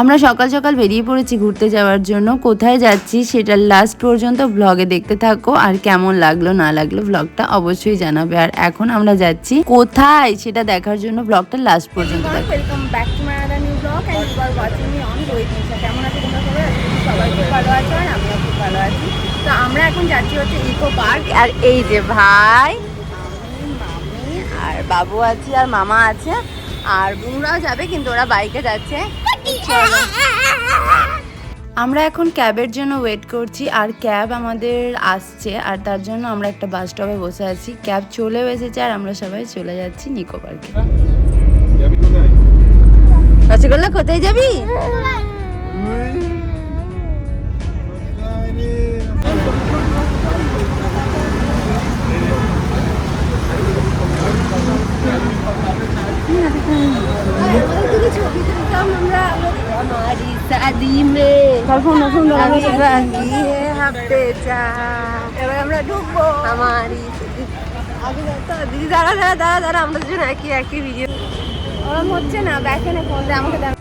আমরা সকাল সকাল বেরিয়ে পড়েছি ঘুরতে যাওয়ার জন্য। কোথায় যাচ্ছি সেটা লাস্ট পর্যন্ত ব্লগে দেখতে থাকো। আর কেমন লাগল, না লাগল ব্লগটা অবশ্যই জানাবে। আর এখন আমরা যাচ্ছি কোথায় সেটা দেখার জন্য ব্লগটা লাস্ট পর্যন্ত আর তো আমরা এখন যাচ্ছি হচ্ছে ইকো পার্ক আর এই যে ভাই আর বাবু আছে, আর মামা আছে। আর বুনরাও যাবে, কিন্তু ওরা বাইকে যাচ্ছে। চলো। আমরা এখন ক্যাবের জন্য ওয়েট করছি আর ক্যাব আমাদের আসছে আর তার জন্য আমরা একটা বাস স্টপে বসে আছি ক্যাব চলেও এসেছে আর আমরা সবাই চলে যাচ্ছি নিকো পার্কে রসগোল্লা কোথায় যাবি এবার আমরা ঢুকবো। আমারই আগে তো দিদি দাঁড়া দাঁড়া দাঁড়া দাঁড়া আমরা দুজন একই একই ভিডিও ওরম হচ্ছে না ব্যাকে না ফোন আমাকে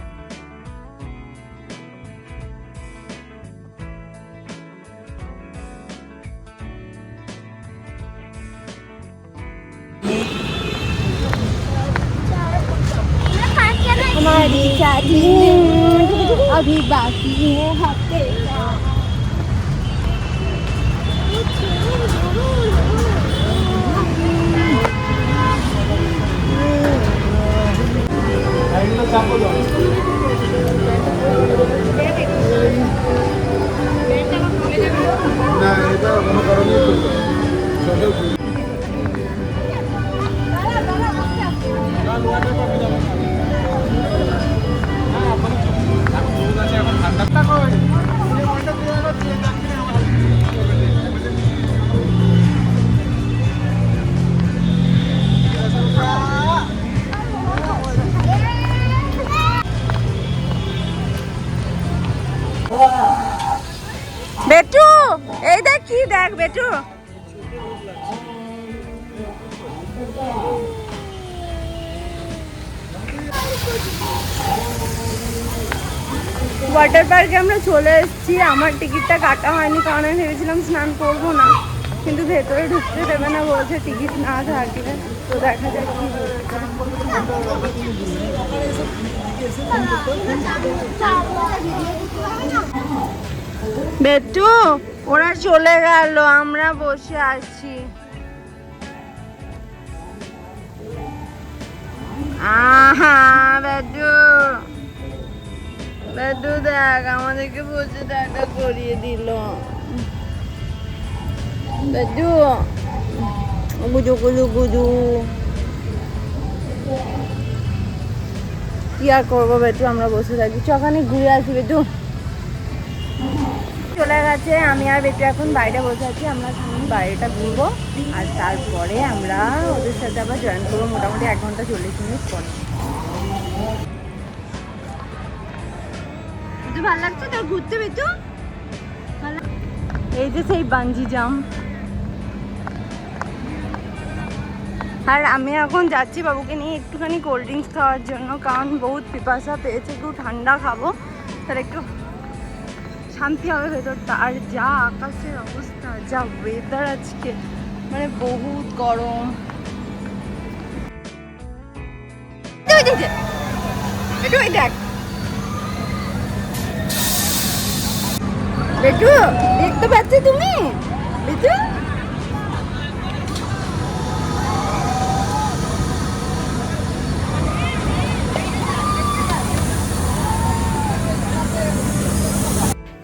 अभी बाकी है। ওয়াটার পার্কে আমরা চলে এসেছি। আমার টিকিটটা কাটা হয়নি কারণ আমি ভেবেছিলাম স্নান করব না। কিন্তু ভেতরে ঢুকতে দেবে না, বলছে টিকিট না থাকলে। তো দেখা কি বেটু ওরা চলে গেল, আমরা বসে আছি। আহা বেটু কি আর করব বেটু আমরা বসে থাকি। চখানে ঘুরে আসি বেটু চলে গেছে, আমি আর বেটু এখন বাইরে বসে আছি, আমরা বাইরেটা ঘুরবো। আর তারপরে আমরা ওদের সাথে আবার জয়েন করব, মোটামুটি এক ঘণ্টা চল্লিশ মিনিট পরে। ভালো লাগছে তোর ঘুরতে এই যে সেই বাঞ্জি জাম। আর আমি এখন যাচ্ছি বাবুকে নিয়ে একটুখানি কোল্ড ড্রিঙ্কস খাওয়ার জন্য কারণ বহুত পিপাসা পেয়েছে একটু ঠান্ডা খাব। তাহলে একটু শান্তি হবে ভেতরটা। আর যা আকাশের অবস্থা যা ওয়েদার আজকে মানে বহুত গরম। একটু দেখ। বেটু, দেখতে পাচ্ছ তুমি? বেটু?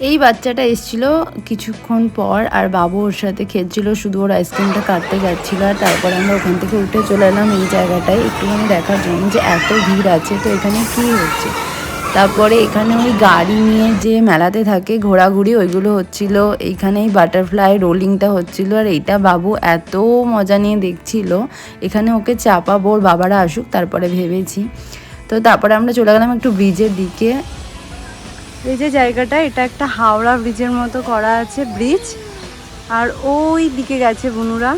এই বাচ্চাটা এসেছিল কিছুক্ষণ পর আর বাবু ওর সাথে খেলছিল, শুধু ওর আইসক্রিমটা কাটতে যাচ্ছিল আর তারপরে আমরা ওখান থেকে উঠে চলে এলাম এই জায়গাটায়। একটুখানি দেখার জন্য যে এত ভিড় আছে, তো এখানে কি হচ্ছে? তারপরে এখানে ওই গাড়ি নিয়ে যে মেলাতে থাকে, ঘোরাঘুরি, ওইগুলো হচ্ছিল। এইখানেই বাটারফ্লাই রোলিংটা হচ্ছিল। আর এইটা বাবু এত মজা নিয়ে দেখছিল। এখানে ওকে চাপাবো, ওর বাবারা আসুক, তারপরে ভেবেছি। তো তারপরে আমরা চলে গেলাম একটু ব্রিজের দিকে। যে জায়গাটা, এটা একটা হাওড়া ব্রিজের মতো করা আছে ব্রিজ আর ওই দিকে গেছে বুনুরা।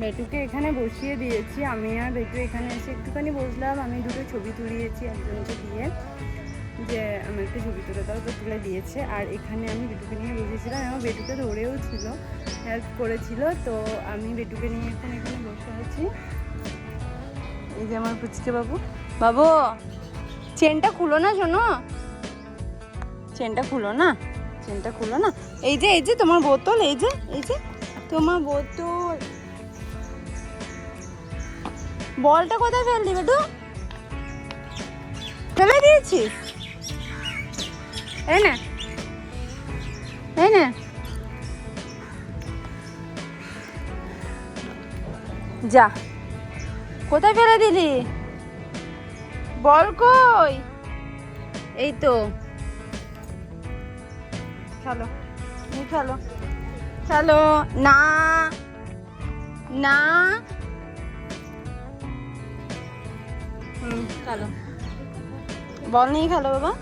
বেটুকে এখানে বসিয়ে দিয়েছি। আমি আর বেটু এখানে এসে একটুখানি বসলাম। আমি দুটো ছবি তুলিয়েছি একজনকে দিয়ে, যে আমার একটা ছবি তুলে দাও, তো তুলে দিয়েছে। আর এখানে আমি বেটুকে নিয়ে বসেছিলাম এবং বেটুকে ধরেও ছিল হেল্প করেছিল। তো আমি বেটুকে নিয়ে এখন এখানে বসে আছি। এই যে আমার পুচকে বাবু। বাবু, চেনটা খুলো না শোনো। চেনটা খুলো না। চেনটা খুলো না। এই যে এই যে তোমার বোতল, এই যে এই যে তোমার বোতল। বলটা কোথায় ফেললি বেটু? ফেলে দিয়েছিস এই না। এই না। যা। কোথায় ফেলে দিলি? বল কই? এই তো। তুমি খেলো খেলো না না। হুম বল নিয়ে খেলো বাবা।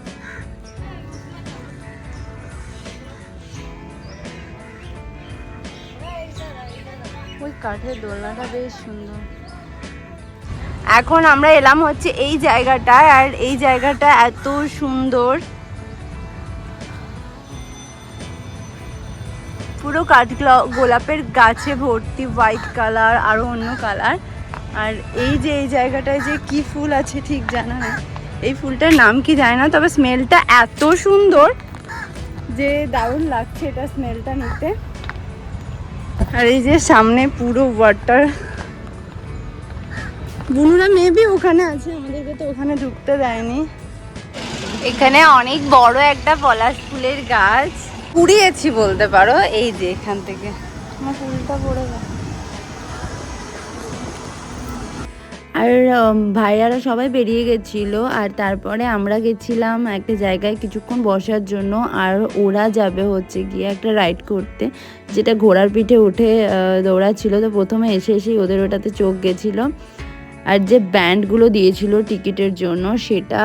ওই কাঠের দোলনাটা বেশ সুন্দর। এখন আমরা এলাম হচ্ছে এই জায়গাটায় আর এই জায়গাটা এত সুন্দর। পুরো কাঠ গোলাপের গাছে ভর্তি হোয়াইট কালার আরও অন্য কালার আর এই যে, এই জায়গাটায় যে কি ফুল আছে ঠিক জানা না এই ফুলটার নাম কি জানি না, তবে স্মেলটা এত সুন্দর যে দারুণ লাগছে এটা স্মেলটা নিতে। আর এই যে সামনে পুরো ওয়াটার বুনুরা মেবি ওখানে আছে, আমাদেরকে তো ওখানে ঢুকতে দেয়নি। এখানে অনেক বড় একটা পলাশ ফুলের গাছ। কুড়িয়েছি বলতে পারো, এই যে এখান থেকে। আমার ফুলটা পড়ে গেল আর ভাইয়ারা সবাই বেরিয়ে গেছিল আর তারপরে আমরা গেছিলাম একটা জায়গায় কিছুক্ষণ বসার জন্য আর ওরা যাবে হচ্ছে গিয়ে একটা রাইড করতে। যেটা ঘোড়ার পিঠে উঠে দৌড়াচ্ছিল। তো প্রথমে এসে এসেই ওদের ওটাতে চোখ গেছিল। আর যে ব্যান্ডগুলো দিয়েছিল টিকিটের জন্য, সেটা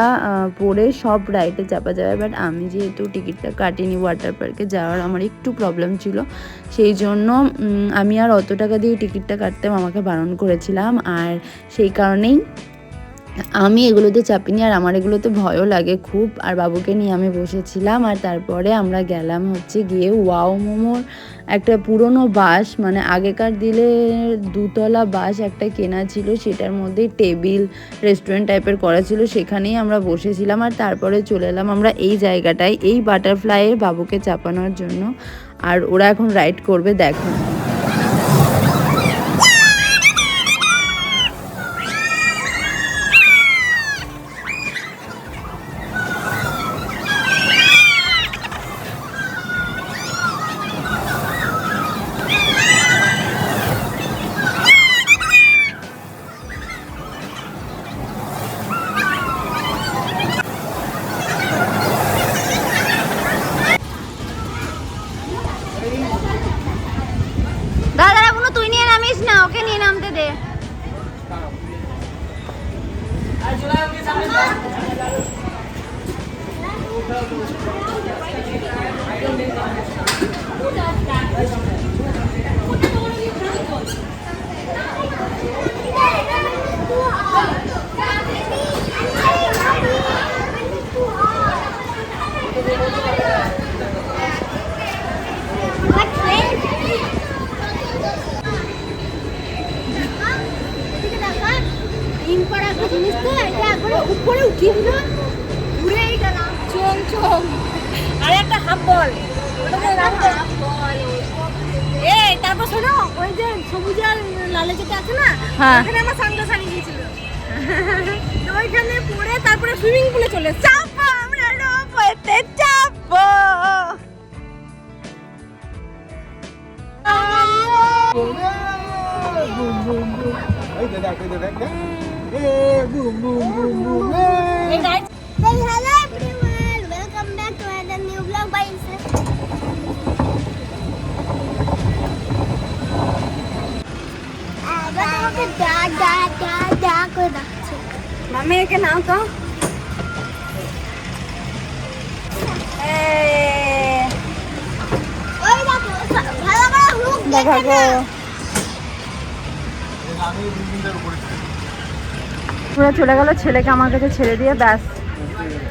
পরে সব রাইডে চাপা যাবে। বাট আমি যেহেতু টিকিটটা কাটিনি ওয়াটার পার্কে যাওয়ার আমার একটু প্রবলেম ছিল। সেই জন্য আমি আর অত টাকা দিয়ে টিকিটটা কাটতে আমাকে বারণ করেছিলাম। আর সেই কারণেই আমি এগুলোতে চাপিনি আর আমার এগুলোতে ভয়ও লাগে খুব। আর বাবুকে নিয়ে আমি বসেছিলাম আর তারপরে আমরা গেলাম হচ্ছে গিয়ে ওয়াও মোমোর একটা পুরনো বাস মানে আগেকার দিনে দুতলা বাস একটা কেনা ছিল, সেটার মধ্যে টেবিল রেস্টুরেন্ট টাইপের করা ছিল, সেখানেই আমরা বসেছিলাম আর তারপরে চলে এলাম আমরা এই জায়গাটায়, এই বাটারফ্লাইয়ের বাবুকে চাপানোর জন্য। আর ওরা এখন রাইড করবে, দেখো। উপরে উঠিয়ে দিল উড়েই গেলাম চোখ চোখ আর একটা হাফ বল। এই তারপর শোনো ওই যে সবুজ আর লালে যেটা আছে না? হ্যাঁ। ওখানে আমার সানগ্লাস আনিয়ে দিয়েছিল তো ওইখানে পরে তারপরে সুইমিং পুলে চলে চাপো আমরা রোপতে চাপো। এই দে দেখ এই দে দেখ দেখ। এ বুম বুম বুম বুম এই guys Hey, hello everyone! Welcome back to another new vlog by মামি একে নাও তো দেখো সা- ভালো করে হুক দেখো গো আমি বিল্ডিংটার উপরে ছিলাম। পুরো চলে গেল, ছেলেকে আমার কাছে ছেড়ে দিয়ে ব্যাস।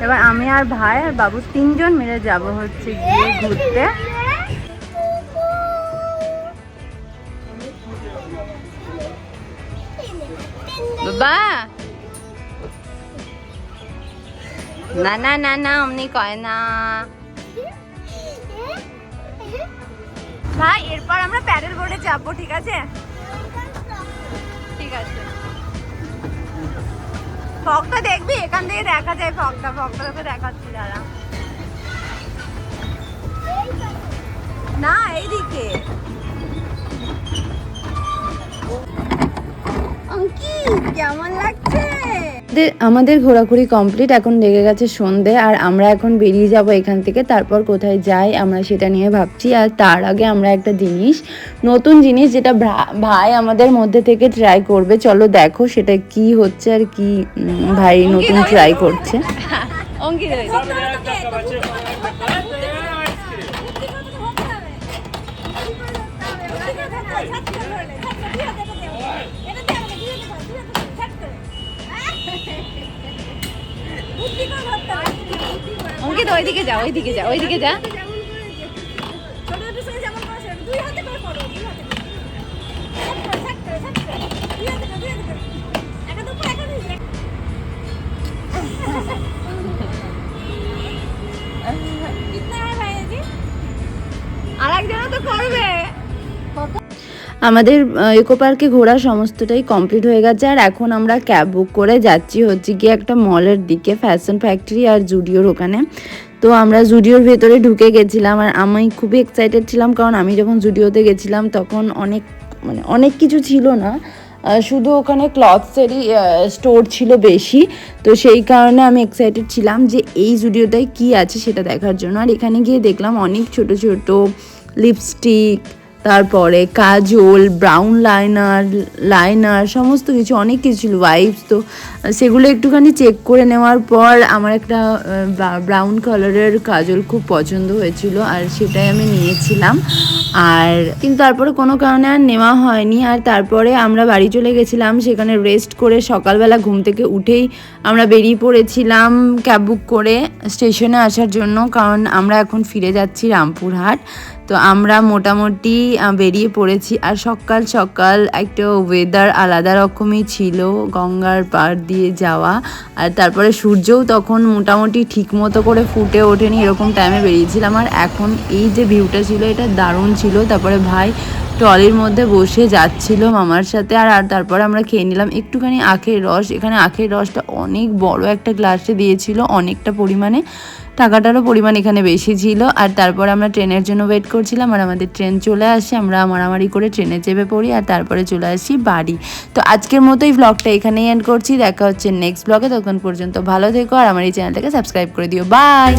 এবার আমি আর ভাই আর বাবু তিনজন মিলে যাব হচ্ছে গিয়ে ঘুরতে। না না না না, অমনি কয় না। ভাই, এরপর আমরা প্যাডেল বোর্ডে যাব, ঠিক আছে? ঠিক আছে। ফগটা দেখবি? এখান থেকে দেখা যায় ফগটা। ফগটা তোকে দেখাচ্ছি দাঁড়া। না এইদিকে। অঙ্কি কেমন লাগছে? আমাদের- আমাদের ঘোরাঘুরি কমপ্লিট এখন লেগে গেছে সন্ধে আর আমরা এখন বেরিয়ে যাব এখান থেকে তারপর কোথায় যাই আমরা সেটা নিয়ে ভাবছি আর তার আগে আমরা একটা জিনিস নতুন জিনিস যেটা ভাই আমাদের মধ্যে থেকে ট্রাই করবে চলো দেখো সেটা কি হচ্ছে আর কি ভাই নতুন ট্রাই করছে। অঙ্কি তো ওইদিকে যা ওইদিকে যা ওইদিকে যা। আর একজনও তো করবে। আমাদের ইকো পার্কে ঘোরা সমস্তটাই কমপ্লিট হয়ে গেছে। আর এখন আমরা ক্যাব বুক করে যাচ্ছি হচ্ছে গিয়ে একটা মলের দিকে ফ্যাশন ফ্যাক্টরি আর জুডিওর ওখানে। তো আমরা জুডিওর ভেতরে ঢুকে গেছিলাম আর আমি খুবই এক্সাইটেড ছিলাম কারণ আমি যখন জুডিওতে গেছিলাম তখন অনেক মানে অনেক কিছু ছিল না। শুধু ওখানে ক্লথসেরই স্টোর ছিল বেশি। তো সেই কারণে আমি এক্সাইটেড ছিলাম যে এই জুডিওটায় কি আছে সেটা দেখার জন্য। আর এখানে গিয়ে দেখলাম অনেক ছোট ছোট লিপস্টিক তারপরে কাজল ব্রাউন লাইনার লাইনার সমস্ত কিছু, অনেক কিছু ছিল ওয়াইপস তো সেগুলো একটুখানি চেক করে নেওয়ার পর আমার একটা ব্রাউন কালারের কাজল খুব পছন্দ হয়েছিল আর সেটাই আমি নিয়েছিলাম। আর, কিন্তু তারপরে কোনো কারণে আর নেওয়া হয়নি। আর তারপরে আমরা বাড়ি চলে গেছিলাম, সেখানে রেস্ট করে সকালবেলা ঘুম থেকে উঠেই আমরা বেরিয়ে পড়েছিলাম ক্যাব বুক করে স্টেশনে আসার জন্য, কারণ আমরা এখন ফিরে যাচ্ছি রামপুরহাট। তো আমরা মোটামুটি বেরিয়ে পড়েছি। আর সকাল সকাল একটা ওয়েদার আলাদা রকমই ছিল, গঙ্গার পাড় দিয়ে যাওয়া। আর তারপরে সূর্যও তখন মোটামুটি ঠিক মতো করে ফুটে ওঠেনি এরকম টাইমে বেরিয়েছিলাম। আর এখন এই যে ভিউটা ছিল, এটা দারুণ ছিল। তারপরে ভাই ট্রলির মধ্যে বসে যাচ্ছিল মামার সাথে। আর আর তারপরে আমরা খেয়ে নিলাম একটুখানি আখের রস। এখানে আখের রসটা অনেক বড় একটা গ্লাসে দিয়েছিল অনেকটা পরিমাণে। টাকাটারও পরিমাণ এখানে বেশি ছিল। আর তারপর আমরা ট্রেনের জন্য ওয়েট করছিলাম আর আমাদের ট্রেন চলে আসে। আমরা মারামারি করে ট্রেনে চেপে পড়ি আর তারপরে চলে আসি বাড়ি। তো আজকের মতো এই ব্লগটা এখানেই এন্ড করছি। দেখা হচ্ছে নেক্সট ব্লগে তখন পর্যন্ত ভালো থেকো আর আমার এই চ্যানেলটাকে সাবস্ক্রাইব করে দিও। বাই